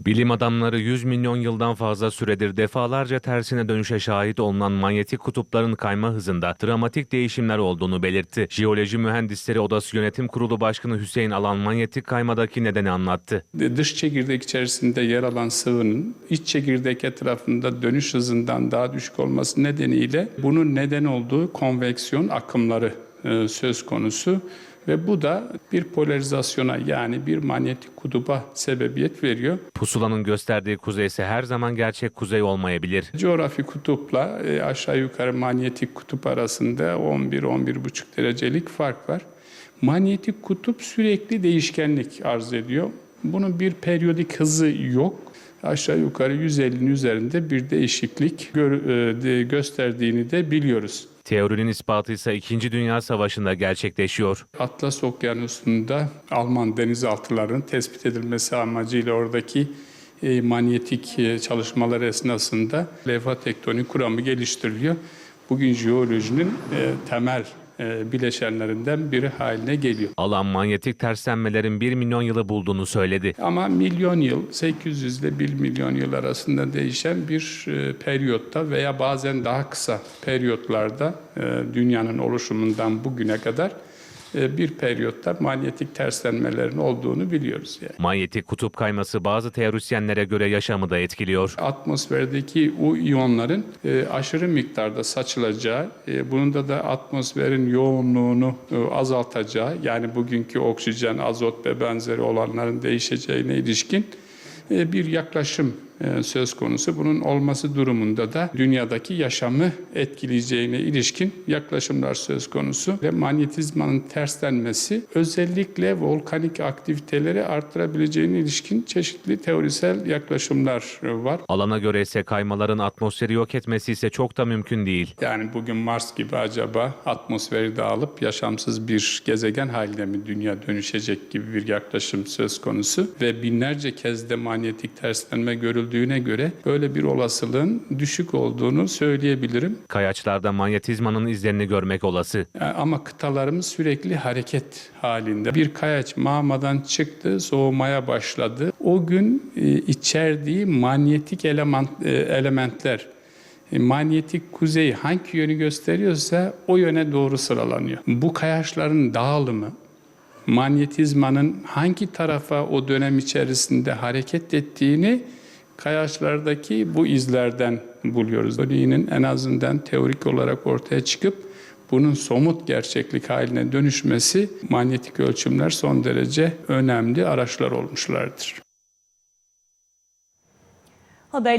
Bilim adamları 100 milyon yıldan fazla süredir defalarca tersine dönüşe şahit olunan manyetik kutupların kayma hızında dramatik değişimler olduğunu belirtti. Jeoloji Mühendisleri Odası Yönetim Kurulu Başkanı Hüseyin Alan manyetik kaymadaki nedeni anlattı. dış çekirdek içerisinde yer alan sıvının iç çekirdek etrafında dönüş hızından daha düşük olması nedeniyle bunun neden olduğu konveksiyon akımları e, söz konusu ve bu da bir polarizasyona yani bir manyetik kutuba sebebiyet veriyor. Pusulanın gösterdiği kuzey ise her zaman gerçek kuzey olmayabilir. Coğrafi kutupla e, aşağı yukarı manyetik kutup arasında 11-11,5 derecelik fark var. Manyetik kutup sürekli değişkenlik arz ediyor. Bunun bir periyodik hızı yok. Aşağı yukarı 150'nin üzerinde bir değişiklik e, gösterdiğini de biliyoruz. Teorinin ispatı ise 2. Dünya Savaşı'nda gerçekleşiyor. Atlas Okyanusu'nda Alman denizaltılarının tespit edilmesi amacıyla oradaki e, manyetik e, çalışmalar esnasında levha tektonik kuramı geliştiriliyor. Bugün jeolojinin e, temel bileşenlerinden biri haline geliyor. Alan manyetik terslenmelerin 1 milyon yılı bulduğunu söyledi. Ama milyon yıl, 800 ile 1 milyon yıl arasında değişen bir e, periyotta veya bazen daha kısa periyotlarda e, dünyanın oluşumundan bugüne kadar e, bir periyotta manyetik terslenmelerin olduğunu biliyoruz. Yani. Manyetik kutup kayması bazı teorisyenlere göre yaşamı da etkiliyor. Atmosferdeki o iyonların e, aşırı miktarda saçılacağı, e, bunun da da atmosferin yoğunluğunu e, azaltacağı, yani bugünkü oksijen, azot ve benzeri olanların değişeceğine ilişkin e, bir yaklaşım e, söz konusu. Bunun olması durumunda da dünyadaki yaşamı etkileyeceğine ilişkin yaklaşımlar söz konusu ve manyetizmanın terslenmesi özellikle volkanik aktiviteleri arttırabileceğine ilişkin çeşitli teorisel yaklaşımlar e, var. Alana göre ise kaymaların atmosferi yok etmesi ise çok da mümkün değil. Yani bugün Mars gibi acaba atmosferi dağılıp yaşamsız bir gezegen haline mi dünya dönüşecek gibi bir yaklaşım söz konusu ve binlerce kez de manyetik terslenme görüldüğüne göre böyle bir olasılığın düşük olduğunu söyleyebilirim. Kayaçlarda manyetizmanın izlerini görmek olası. Yani Ama kıtalarımız sürekli hareket halinde. Bir kayaç mağmadan çıktı, soğumaya başladı. O gün e, içerdiği manyetik eleman, e, elementler e, manyetik kuzey hangi yönü gösteriyorsa o yöne doğru sıralanıyor. Bu kayaçların dağılımı manyetizmanın hangi tarafa o dönem içerisinde hareket ettiğini kayaçlardaki bu izlerden buluyoruz. Örneğinin en azından teorik olarak ortaya çıkıp bunun somut gerçeklik haline dönüşmesi manyetik ölçümler son derece önemli araçlar olmuşlardır. Haber